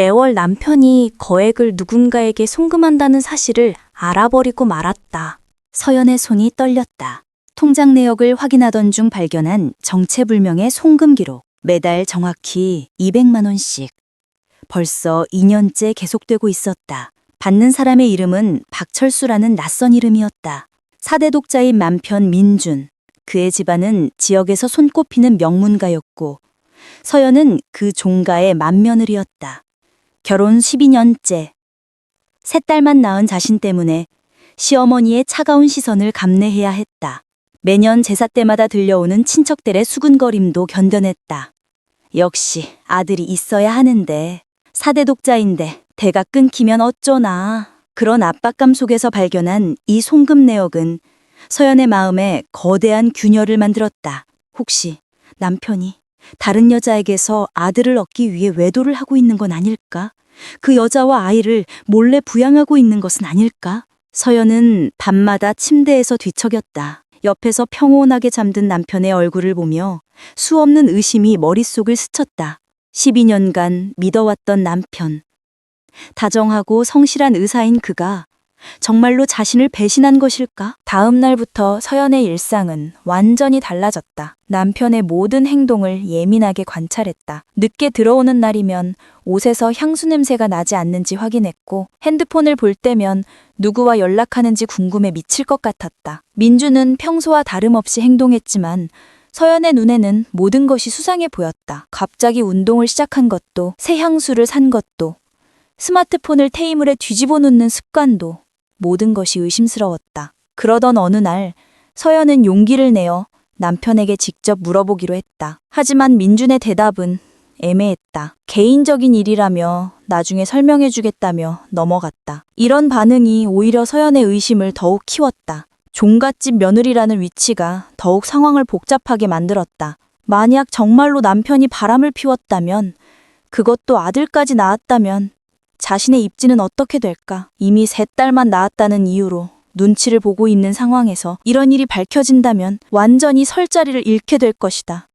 매월 남편이 거액을 누군가에게 송금한다는 사실을 알아버리고 말았다. 서연의 손이 떨렸다. 통장 내역을 확인하던 중 발견한 정체불명의 송금 기록. 매달 정확히 200만 원씩. 벌써 2년째 계속되고 있었다. 받는 사람의 이름은 박철수라는 낯선 이름이었다. 사대 독자인 남편 민준. 그의 집안은 지역에서 손꼽히는 명문가였고 서연은 그 종가의 맏며느리였다. 결혼 12년째. 세 딸만 낳은 자신 때문에 시어머니의 차가운 시선을 감내해야 했다. 매년 제사 때마다 들려오는 친척들의 수군거림도 견뎌냈다. 역시 아들이 있어야 하는데 사대 독자인데 대가 끊기면 어쩌나. 그런 압박감 속에서 발견한 이 송금 내역은 서연의 마음에 거대한 균열을 만들었다. 혹시 남편이 다른 여자에게서 아들을 얻기 위해 외도를 하고 있는 건 아닐까? 그 여자와 아이를 몰래 부양하고 있는 것은 아닐까? 서연은 밤마다 침대에서 뒤척였다. 옆에서 평온하게 잠든 남편의 얼굴을 보며 수없는 의심이 머릿속을 스쳤다. 12년간 믿어왔던 남편. 다정하고 성실한 의사인 그가 정말로 자신을 배신한 것일까? 다음 날부터 서연의 일상은 완전히 달라졌다. 남편의 모든 행동을 예민하게 관찰했다. 늦게 들어오는 날이면 옷에서 향수 냄새가 나지 않는지 확인했고 핸드폰을 볼 때면 누구와 연락하는지 궁금해 미칠 것 같았다. 민주는 평소와 다름없이 행동했지만 서연의 눈에는 모든 것이 수상해 보였다. 갑자기 운동을 시작한 것도, 새 향수를 산 것도, 스마트폰을 테이블에 뒤집어 놓는 습관도 모든 것이 의심스러웠다. 그러던 어느 날 서연은 용기를 내어 남편에게 직접 물어보기로 했다. 하지만 민준의 대답은 애매했다. 개인적인 일이라며 나중에 설명해 주겠다며 넘어갔다. 이런 반응이 오히려 서연의 의심을 더욱 키웠다. 종갓집 며느리라는 위치가 더욱 상황을 복잡하게 만들었다. 만약 정말로 남편이 바람을 피웠다면, 그것도 아들까지 낳았다면, 자신의 입지는 어떻게 될까? 이미 세 딸만 낳았다는 이유로 눈치를 보고 있는 상황에서 이런 일이 밝혀진다면 완전히 설 자리를 잃게 될 것이다.